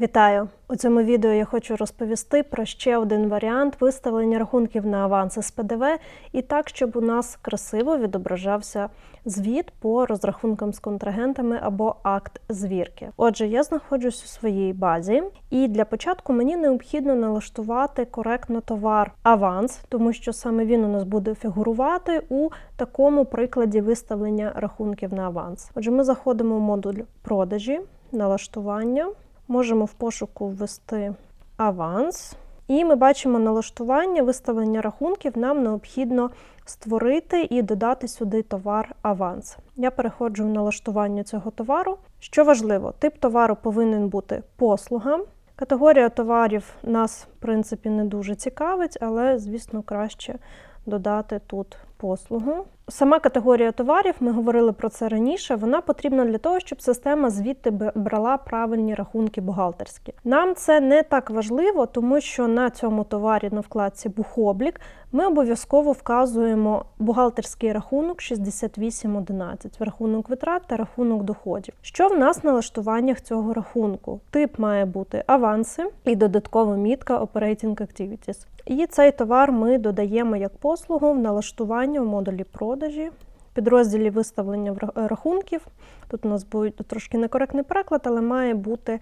Вітаю! У цьому відео я хочу розповісти про ще один варіант виставлення рахунків на аванси з ПДВ і так, щоб у нас красиво відображався звіт по розрахункам з контрагентами або акт звірки. Отже, я знаходжусь у своїй базі, і для початку мені необхідно налаштувати коректно товар аванс, тому що саме він у нас буде фігурувати у такому прикладі виставлення рахунків на аванс. Отже, ми заходимо в модуль продажі, налаштування. Можемо в пошуку ввести аванс. І ми бачимо налаштування, виставлення рахунків. Нам необхідно створити і додати сюди товар аванс. Я переходжу в налаштування цього товару. Що важливо, тип товару повинен бути послуга. Категорія товарів нас, в принципі, не дуже цікавить, але, звісно, краще додати тут послугу. Сама категорія товарів, ми говорили про це раніше, вона потрібна для того, щоб система звідти брала правильні рахунки бухгалтерські. Нам це не так важливо, тому що на цьому товарі на вкладці Бухоблік ми обов'язково вказуємо бухгалтерський рахунок 6811, рахунок витрат та рахунок доходів. Що в нас на налаштуваннях цього рахунку? Тип має бути аванси і додаткова мітка Operating Activities. І цей товар ми додаємо як послугу в налаштування в модулі продажі. Підрозділі виставлення рахунків. Тут у нас буде трошки некоректний переклад, але має бути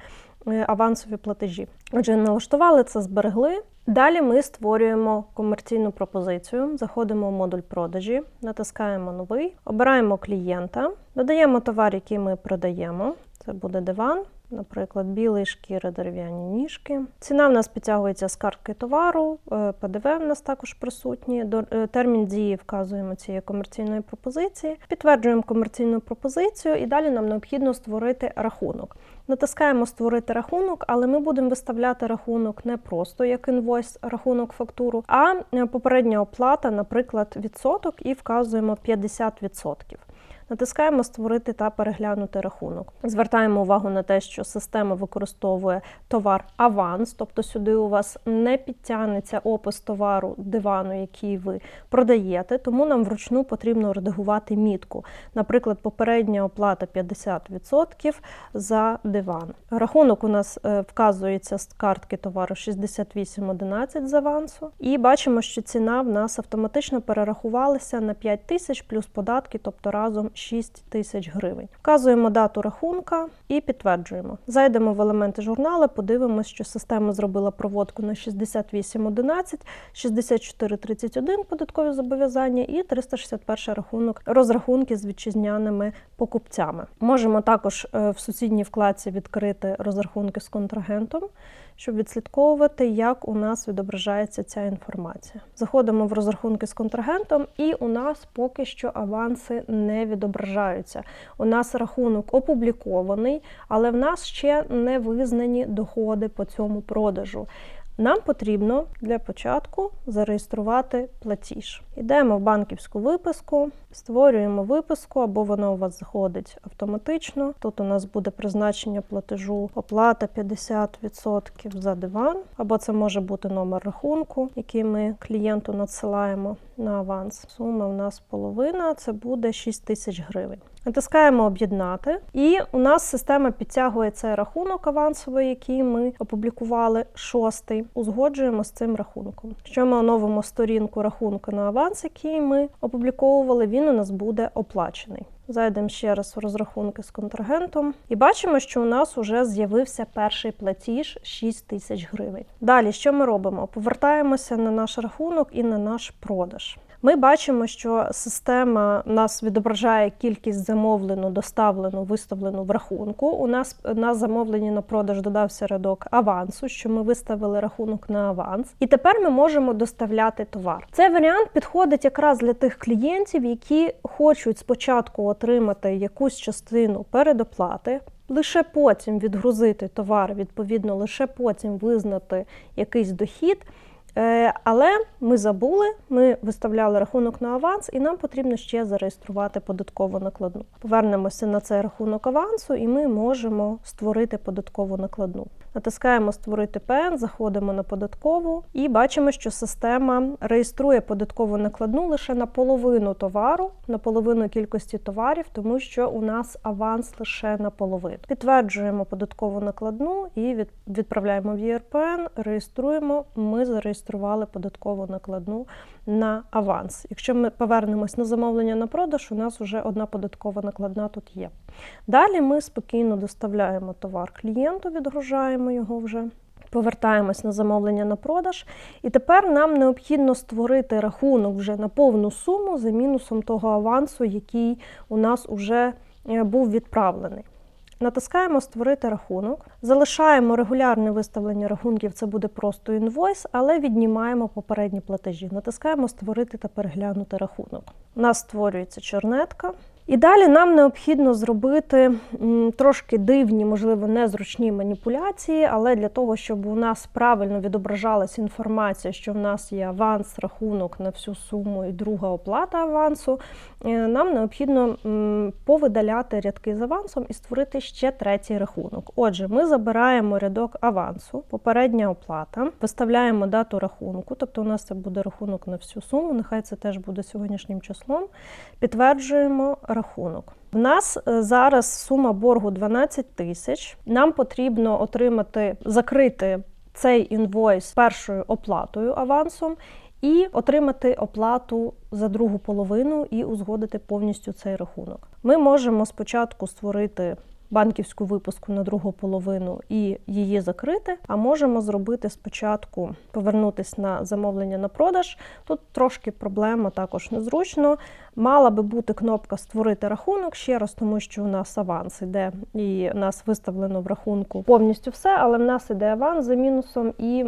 авансові платежі. Отже, налаштували це, зберегли. Далі ми створюємо комерційну пропозицію, заходимо в модуль продажі, натискаємо новий, обираємо клієнта, додаємо товар, який ми продаємо. Це буде диван. Наприклад, білий шкіри, дерев'яні ніжки. Ціна в нас підтягується з картки товару, ПДВ в нас також присутні. Термін дії вказуємо цієї комерційної пропозиції. Підтверджуємо комерційну пропозицію і далі нам необхідно створити рахунок. Натискаємо Створити рахунок, але ми будемо виставляти рахунок не просто як інвойс, рахунок фактуру, а попередня оплата, наприклад, відсоток, і вказуємо 50%. Натискаємо Створити та переглянути рахунок. Звертаємо увагу на те, що система використовує товар аванс, тобто сюди у вас не підтягнеться опис товару дивану, який ви продаєте, тому нам вручну потрібно редагувати мітку. Наприклад, попередня оплата 50% за диван. Рахунок у нас вказується з картки товару 6811 з авансу. І бачимо, що ціна в нас автоматично перерахувалася на 5 тисяч плюс податки, тобто разом 6 тисяч гривень. Вказуємо дату рахунка і підтверджуємо. Зайдемо в елементи журналу, подивимося, що система зробила проводку на 6811, 6431 податкові зобов'язання і 361 рахунок розрахунки з вітчизняними покупцями. Можемо також в сусідній вкладці відкрити розрахунки з контрагентом, щоб відслідковувати, як у нас відображається ця інформація. Заходимо в розрахунки з контрагентом, і у нас поки що аванси не відображаються. У нас рахунок опублікований, але в нас ще не визнані доходи по цьому продажу. Нам потрібно для початку зареєструвати платіж. Йдемо в банківську виписку, створюємо виписку, або вона у вас заходить автоматично. Тут у нас буде призначення платежу, оплата 50% за диван, або це може бути номер рахунку, який ми клієнту надсилаємо на аванс. Сума у нас половина, це буде 6 тисяч гривень. Натискаємо Об'єднати, і у нас система підтягує цей рахунок авансовий, який ми опублікували шостий. Узгоджуємо з цим рахунком. Якщо ми оновимо сторінку рахунку на аванс, який ми опубліковували, він у нас буде оплачений. Зайдемо ще раз в розрахунки з контрагентом і бачимо, що у нас вже з'явився перший платіж 6 тисяч гривень. Далі, що ми робимо? Повертаємося на наш рахунок і на наш продаж. Ми бачимо, що система нас відображає кількість замовлену, доставлену, виставлену в рахунку. У нас на замовленні на продаж додався рядок авансу, що ми виставили рахунок на аванс. І тепер ми можемо доставляти товар. Цей варіант підходить якраз для тих клієнтів, які хочуть спочатку отримати якусь частину передоплати. Лише потім відгрузити товар, відповідно, лише потім визнати якийсь дохід. Е, Але ми забули, ми виставляли рахунок на аванс, і нам потрібно ще зареєструвати податкову накладну. Повернемося на цей рахунок авансу, і ми можемо створити податкову накладну. Натискаємо Створити ПН, заходимо на податкову і бачимо, що система реєструє податкову накладну лише на половину товару, на половину кількості товарів, тому що у нас аванс лише на половину. Підтверджуємо податкову накладну і від- відправляємо в ЄРПН, реєструємо. Ми зареєстрували податкову накладну на аванс. Якщо ми повернемось на замовлення на продаж, у нас вже одна податкова накладна тут є. Далі ми спокійно доставляємо товар клієнту, відгружаємо його вже. Повертаємось на замовлення на продаж, і тепер нам необхідно створити рахунок вже на повну суму за мінусом того авансу, який у нас вже е, був відправлений. Натискаємо Створити рахунок, залишаємо регулярне виставлення рахунків, це буде просто інвойс, але віднімаємо попередні платежі. Натискаємо Створити та переглянути рахунок. У нас створюється чорнетка. І далі нам необхідно зробити трошки дивні, можливо, незручні маніпуляції, але для того, щоб у нас правильно відображалася інформація, що в нас є аванс, рахунок на всю суму і друга оплата авансу, е, нам необхідно повидаляти рядки з авансом і створити ще третій рахунок. Отже, ми забираємо рядок авансу, попередня оплата, виставляємо дату рахунку, тобто у нас це буде рахунок на всю суму, нехай це теж буде сьогоднішнім числом. Підтверджуємо рахунок. В нас е, зараз сума боргу 12 тисяч. Нам потрібно отримати, закрити цей інвойс першою оплатою авансом і отримати оплату за другу половину і узгодити повністю цей рахунок. Ми можемо спочатку створити банківську випуску на другу половину і її закрити, а можемо зробити спочатку повернутися на замовлення на продаж. Тут трошки проблема також незручно. Мала би бути кнопка Створити рахунок ще раз, тому що у нас аванс іде, і у нас виставлено в рахунку повністю все, але в нас іде аванс за мінусом, і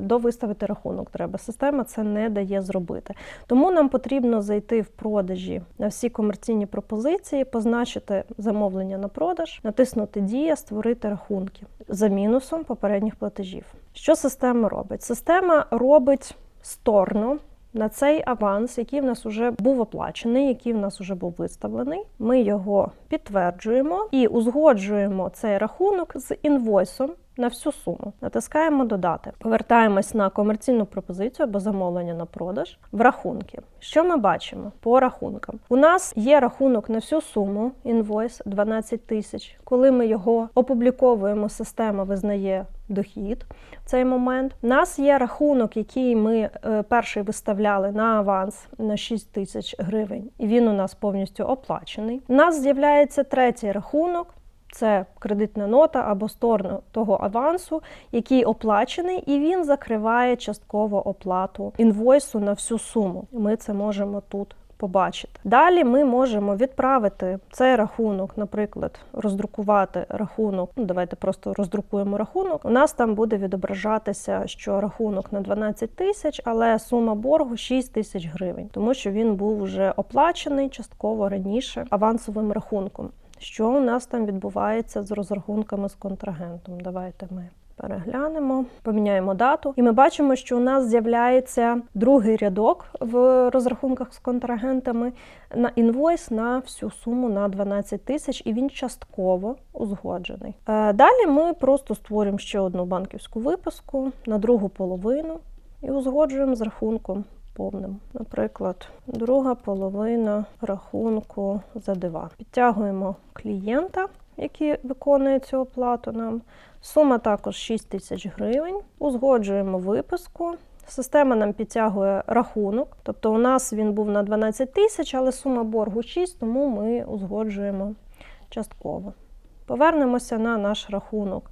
довиставити рахунок треба. Система це не дає зробити. Тому нам потрібно зайти в продажі на всі комерційні пропозиції, позначити замовлення на продаж, натиснути Дія, створити рахунки за мінусом попередніх платежів. Що система робить? Система робить сторно на цей аванс, який в нас вже був оплачений, який в нас вже був виставлений. Ми його підтверджуємо і узгоджуємо цей рахунок з інвойсом. На всю суму натискаємо додати. Повертаємось на комерційну пропозицію або замовлення на продаж в рахунки. Що ми бачимо по рахункам? У нас є рахунок на всю суму, інвойс 12 тисяч. Коли ми його опубліковуємо, система визнає дохід в цей момент. У нас є рахунок, який ми е, перший виставляли на аванс на 6 тисяч гривень, і він у нас повністю оплачений. У нас з'являється третій рахунок. Це кредитна нота або сторона того авансу, який оплачений, і він закриває частково оплату інвойсу на всю суму. Ми це можемо тут побачити. Далі ми можемо відправити цей рахунок, наприклад, роздрукувати рахунок. Ну, давайте просто роздрукуємо рахунок. У нас там буде відображатися, що рахунок на 12 тисяч, але сума боргу 6 тисяч гривень, тому що він був вже оплачений частково раніше авансовим рахунком. Що у нас там відбувається з розрахунками з контрагентом? Давайте ми переглянемо, поміняємо дату, і ми бачимо, що у нас з'являється другий рядок в розрахунках з контрагентами на інвойс на всю суму на 12 тисяч, і він частково узгоджений. Е, Далі ми просто створюємо ще одну банківську виписку на другу половину і узгоджуємо з рахунком повним. Наприклад, друга половина рахунку за дива. Підтягуємо клієнта, який виконує цю оплату нам. Сума також 6 тисяч гривень. Узгоджуємо виписку. Система нам підтягує рахунок, тобто у нас він був на 12 тисяч, але сума боргу 6, тому ми узгоджуємо частково. Повернемося на наш рахунок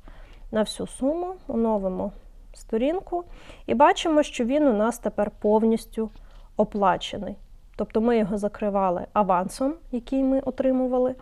на всю суму, оновимо сторінку і бачимо, що він у нас тепер повністю оплачений. Тобто ми його закривали авансом, який ми отримували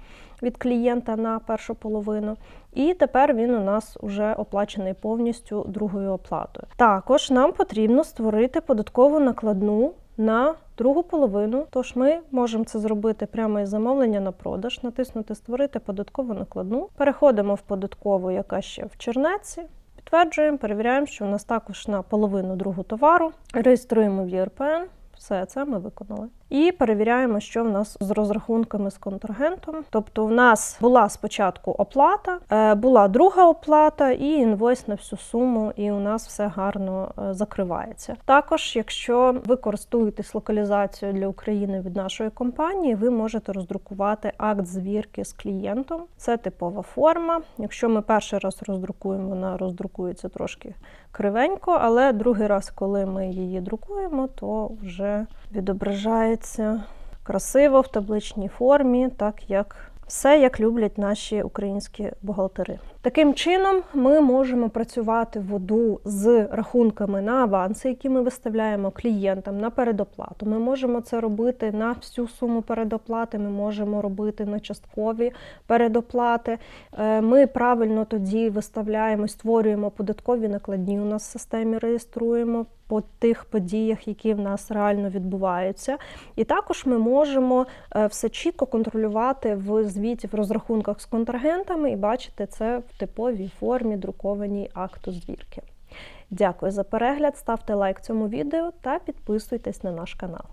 від клієнта на першу половину, і тепер він у нас вже оплачений повністю другою оплатою. Також нам потрібно створити податкову накладну на другу половину. Тож ми можемо це зробити прямо із замовлення на продаж, натиснути Створити податкову накладну. Переходимо в податкову, яка ще в чернеці. Підтверджуємо, перевіряємо, що у нас також на половину другу товару. Реєструємо в ЄРПН. Все це ми виконали. І перевіряємо, що в нас з розрахунками з контрагентом. Тобто, в нас була спочатку оплата, е, була друга оплата і інвойс на всю суму, і у нас все гарно е, закривається. Також, якщо ви користуєтесь локалізацією для України від нашої компанії, ви можете роздрукувати акт звірки з клієнтом. Це типова форма. Якщо ми перший раз роздрукуємо, вона роздрукується трошки кривенько, але другий раз, коли ми її друкуємо, то вже відображається красиво в табличній формі, так як все як люблять наші українські бухгалтери. Таким чином, ми можемо працювати в воду з рахунками на аванси, які ми виставляємо клієнтам на передоплату. Ми можемо це робити на всю суму передоплати. Ми можемо робити на часткові передоплати. Е, Ми правильно тоді виставляємо, створюємо податкові накладні. У нас в системі реєструємо по тих подіях, які в нас реально відбуваються. І також ми можемо е, все чітко контролювати в звіті в розрахунках з контрагентами і бачити це в типовій формі, друкованій акту звірки. Дякую за перегляд, ставте лайк цьому відео та підписуйтесь на наш канал.